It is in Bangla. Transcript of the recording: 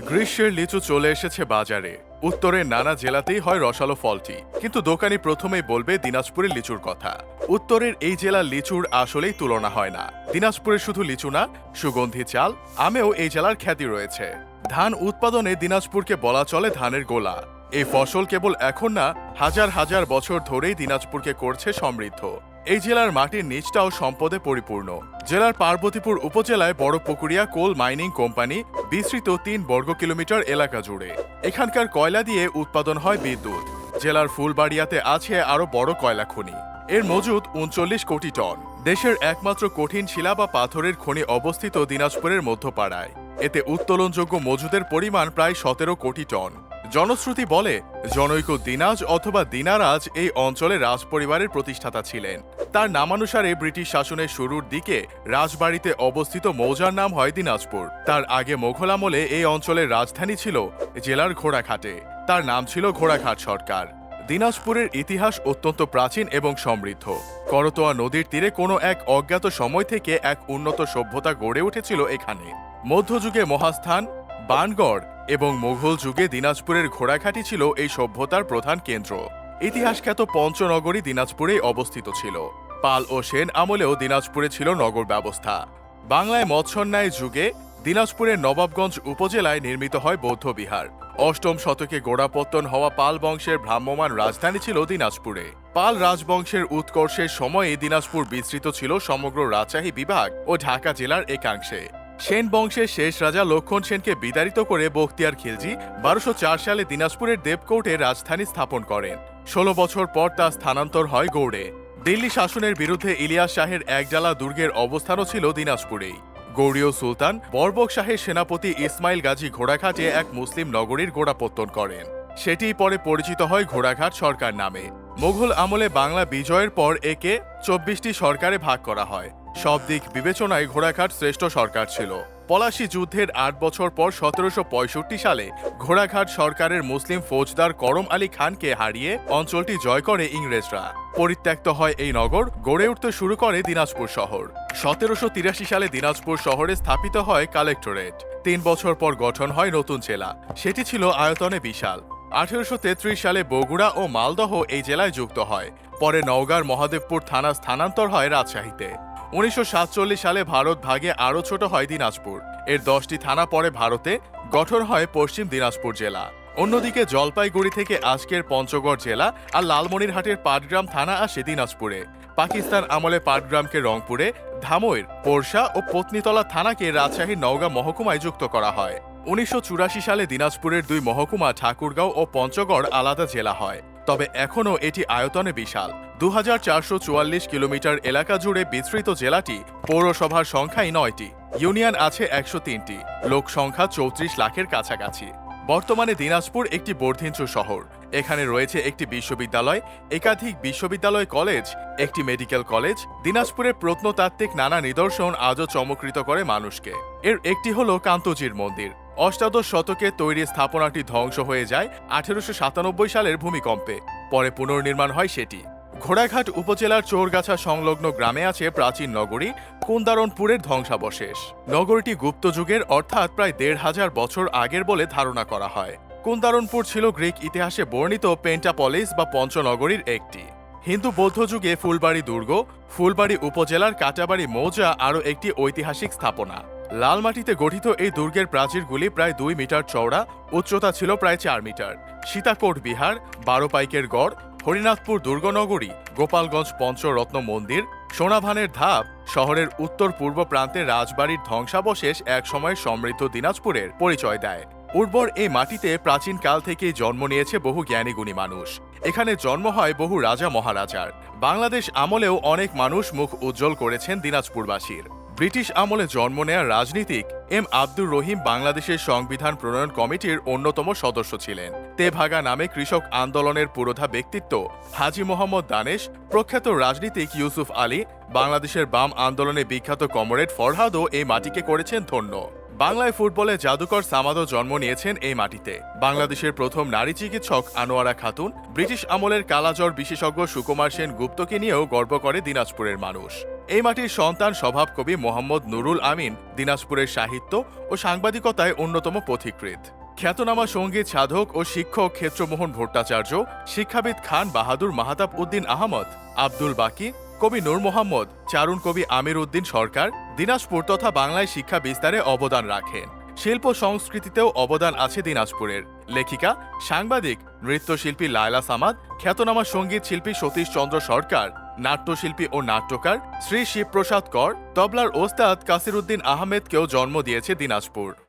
গ্রীষ্মের লিচু চলে এসেছে বাজারে। উত্তরের নানা জেলাতেই হয় রসালো ফলটি। কিন্তু দোকানি প্রথমেই বলবে দিনাজপুরের লিচুর কথা। উত্তরের এই জেলার লিচুর আসলেই তুলনা হয় না। দিনাজপুরের শুধু লিচু না, সুগন্ধি চাল, আমেও এই জেলার খ্যাতি রয়েছে। ধান উৎপাদনে দিনাজপুরকে বলা চলে ধানের গোলা। এই ফসল কেবল এখন না, হাজার হাজার বছর ধরেই দিনাজপুরকে করছে সমৃদ্ধ। এই জেলার মাটির নিচটাও সম্পদে পরিপূর্ণ। জেলার পার্বতীপুর উপজেলায় বড় পুকুরিয়া কোল মাইনিং কোম্পানি বিস্তৃত তিন বর্গ কিলোমিটার এলাকা জুড়ে। এখানকার কয়লা দিয়ে উৎপাদন হয় বিদ্যুৎ। জেলার ফুলবাড়িয়াতে আছে আরও বড় কয়লা খনি। এর মজুদ উনচল্লিশ কোটি টন। দেশের একমাত্র কঠিন শিলা বা পাথরের খনি অবস্থিত দিনাজপুরের মধ্যপাড়ায়। এতে উত্তোলনযোগ্য মজুদের পরিমাণ প্রায় সতেরো কোটি টন। জনশ্রুতি বলে, জনৈক দিনাজ অথবা দিনারাজ এই অঞ্চলে রাজপরিবারের প্রতিষ্ঠাতা ছিলেন। তার নামানুসারে ব্রিটিশ শাসনের শুরুর দিকে রাজবাড়িতে অবস্থিত মৌজার নাম হয় দিনাজপুর। তার আগে মোঘল আমলে এই অঞ্চলের রাজধানী ছিল জেলার ঘোড়াঘাটে। তার নাম ছিল ঘোড়াঘাট সরকার। দিনাজপুরের ইতিহাস অত্যন্ত প্রাচীন এবং সমৃদ্ধ। করতোয়া নদীর তীরে কোনো এক অজ্ঞাত সময় থেকে এক উন্নত সভ্যতা গড়ে উঠেছিল এখানে। মধ্যযুগে মহাস্থান, বানগড় এবং মুঘল যুগে দিনাজপুরের ঘোড়াঘাটি ছিল এই সভ্যতার প্রধান কেন্দ্র। ইতিহাসখ্যাত পঞ্চনগরী দিনাজপুরেই অবস্থিত ছিল। পাল ও সেন আমলেও দিনাজপুরে ছিল নগর ব্যবস্থা। বাংলায় মৎস্যন্যায় যুগে দিনাজপুরের নবাবগঞ্জ উপজেলায় নির্মিত হয় বৌদ্ধ বিহার। অষ্টম শতকে গোড়াপত্তন হওয়া পাল বংশের ভ্রাম্যমান রাজধানী ছিল দিনাজপুরে। পাল রাজবংশের উৎকর্ষের সময়ে দিনাজপুর বিস্তৃত ছিল সমগ্র রাজশাহী বিভাগ ও ঢাকা জেলার একাংশে। সেন বংশের শেষ রাজা লক্ষণ সেনকে বিতাড়িত করে বখতিয়ার খিলজি বারোশো চার সালে দিনাজপুরের দেবকোটে রাজধানী স্থাপন করেন। ষোলো বছর পর তা স্থানান্তর হয় গৌড়ে। দিল্লি শাসনের বিরুদ্ধে ইলিয়াস শাহের একডালা দুর্গের অবস্থানও ছিল দিনাজপুরেই। গৌড়ীয় সুলতান বরবক শাহের সেনাপতি ইসমাইল গাজী ঘোড়াঘাটে এক মুসলিম নগরীর গোড়াপত্তন করেন। সেটিই পরে পরিচিত হয় ঘোড়াঘাট সরকার নামে। মুঘল আমলে বাংলা বিজয়ের পর একে চব্বিশটি সরকারে ভাগ করা হয়। সব দিক বিবেচনায় ঘোড়াঘাট শ্রেষ্ঠ সরকার ছিল। পলাশী যুদ্ধের আট বছর পর সতেরোশো পঁয়ষট্টি সালে ঘোড়াঘাট সরকারের মুসলিম ফৌজদার করম আলী খানকে হারিয়ে অঞ্চলটি জয় করে ইংরেজরা। পরিত্যক্ত হয় এই নগর, গড়ে উঠতে শুরু করে দিনাজপুর শহর। সতেরোশো তিরাশি সালে দিনাজপুর শহরে স্থাপিত হয় কালেক্টরেট। তিন বছর পর গঠন হয় নতুন জেলা। সেটি ছিল আয়তনে বিশাল। আঠেরোশো তেত্রিশ সালে বগুড়া ও মালদহ এই জেলায় যুক্ত হয়। পরে নওগাঁর মহাদেবপুর থানা স্থানান্তর হয় রাজশাহীতে। উনিশশো সাতচল্লিশ সালে ভারত ভাগে আরও ছোট হয় দিনাজপুর। এর দশটি থানা পরে ভারতে, গঠন হয় পশ্চিম দিনাজপুর জেলা। অন্যদিকে জলপাইগুড়ি থেকে আজকের পঞ্চগড় জেলা আর লালমনিরহাটের পাটগ্রাম থানা আসে দিনাজপুরে। পাকিস্তান আমলে পাটগ্রামকে রংপুরে ধামইর পোরশা ও পত্নীতলা থানাকে রাজশাহীর নওগাঁ মহকুমায় যুক্ত করা হয়। উনিশশো চুরাশি সালে দিনাজপুরের দুই মহকুমা ঠাকুরগাঁও ও পঞ্চগড় আলাদা জেলা হয়। তবে এখনও এটি আয়তনে বিশাল। দু হাজার চারশো চুয়াল্লিশ কিলোমিটার এলাকা জুড়ে বিস্তৃত জেলাটি পৌরসভার সংখ্যাই নয়টি। ইউনিয়ন আছে একশো তিনটি। লোক সংখ্যা চৌত্রিশ লাখের কাছাকাছি। বর্তমানে দিনাজপুর একটি বর্ধিষ্ণু শহর। এখানে রয়েছে একটি বিশ্ববিদ্যালয়, একাধিক বিশ্ববিদ্যালয় কলেজ, একটি মেডিকেল কলেজ, দিনাজপুরের প্রত্নতাত্ত্বিক নানা নিদর্শন আজও চমকৃত করে মানুষকে। এর একটি হল কান্তজির মন্দির। অষ্টাদশ শতকে তৈরি স্থাপনাটি ধ্বংস হয়ে যায় আঠেরোশো সাতানব্বই সালের ভূমিকম্পে। পরে পুনর্নির্মাণ হয় সেটি। ঘোড়াঘাট উপজেলার চোরগাছা সংলগ্ন গ্রামে আছে প্রাচীন নগরী কুন্দারনপুরের ধ্বংসাবশেষ। নগরীটি গুপ্ত যুগের, অর্থাৎ প্রায় দেড় হাজার বছর আগের বলে ধারণা করা হয়। কুন্দারনপুর ছিল গ্রিক ইতিহাসে বর্ণিত পেন্টাপলিস বা পঞ্চনগরীর একটি। হিন্দু বৌদ্ধ যুগে ফুলবাড়ি দুর্গ, ফুলবাড়ি উপজেলার কাটাবাড়ি মৌজা আরও একটি ঐতিহাসিক স্থাপনা। লাল মাটিতে গঠিত এই দুর্গের প্রাচীরগুলি প্রায় দুই মিটার চওড়া, উচ্চতা ছিল প্রায় চার মিটার। সীতাকোট বিহার বারো পাইকের গড়, হরিনাথপুর দুর্গনগরী, গোপালগঞ্জ পঞ্চরত্ন মন্দির, সোনাভানের ধাপ, শহরের উত্তর পূর্ব প্রান্তে রাজবাড়ির ধ্বংসাবশেষ একসময় সমৃদ্ধ দিনাজপুরের পরিচয় দেয়। উর্বর এই মাটিতে প্রাচীন কাল থেকেই জন্ম নিয়েছে বহু জ্ঞানীগুণী মানুষ। এখানে জন্ম হয় বহু রাজা মহারাজার। বাংলাদেশ আমলেও অনেক মানুষ মুখ উজ্জ্বল করেছেন দিনাজপুরবাসীর। ব্রিটিশ আমলে জন্ম নেয়া রাজনীতিক এম আব্দুর রহিম বাংলাদেশের সংবিধান প্রণয়ন কমিটির অন্যতম সদস্য ছিলেন। তেভাগা নামে কৃষক আন্দোলনের পুরোধা ব্যক্তিত্ব হাজি মোহাম্মদ দানেশ, প্রখ্যাত রাজনীতিক ইউসুফ আলী, বাংলাদেশের বাম আন্দোলনে বিখ্যাত কমরেড ফরহাদও এই মাটিকে করেছেন ধন্য। বাংলায় ফুটবলে জাদুকর সামাদও জন্ম নিয়েছেন এই মাটিতে। বাংলাদেশের প্রথম নারী চিকিৎসক আনোয়ারা খাতুন, ব্রিটিশ আমলের কালাজ্বর বিশেষজ্ঞ সুকুমার সেন গুপ্তকে নিয়েও গর্ব করে দিনাজপুরের মানুষ। এই মাটির সন্তান স্বভাব কবি মোহাম্মদ নুরুল আমিন দিনাজপুরের সাহিত্য ও সাংবাদিকতায় অন্যতম পথিকৃৎ। খ্যাতনামা সংগীত সাধক ও শিক্ষক ক্ষেত্রমোহন ভট্টাচার্য, শিক্ষাবিদ খান বাহাদুর মাহাতাব উদ্দিন আহমদ, আব্দুল বাকি, কবি নূর মোহাম্মদ চারুণ কবি আমির উদ্দিন সরকার দিনাজপুর তথা বাংলায় শিক্ষা বিস্তারে অবদান রাখেন। শিল্প সংস্কৃতিতেও অবদান আছে দিনাজপুরের। লেখিকা, সাংবাদিক, নৃত্যশিল্পী লায়লা সামাদ, খ্যাতনামা সংগীত শিল্পী সতীশ চন্দ্র সরকার নাট্যশিল্পী ও নাট্যকার শ্রী শিবপ্রসাদ কর তবলার ওস্তাদ কাসিরুদ্দিন আহমেদকেও জন্ম দিয়েছে দিনাজপুর।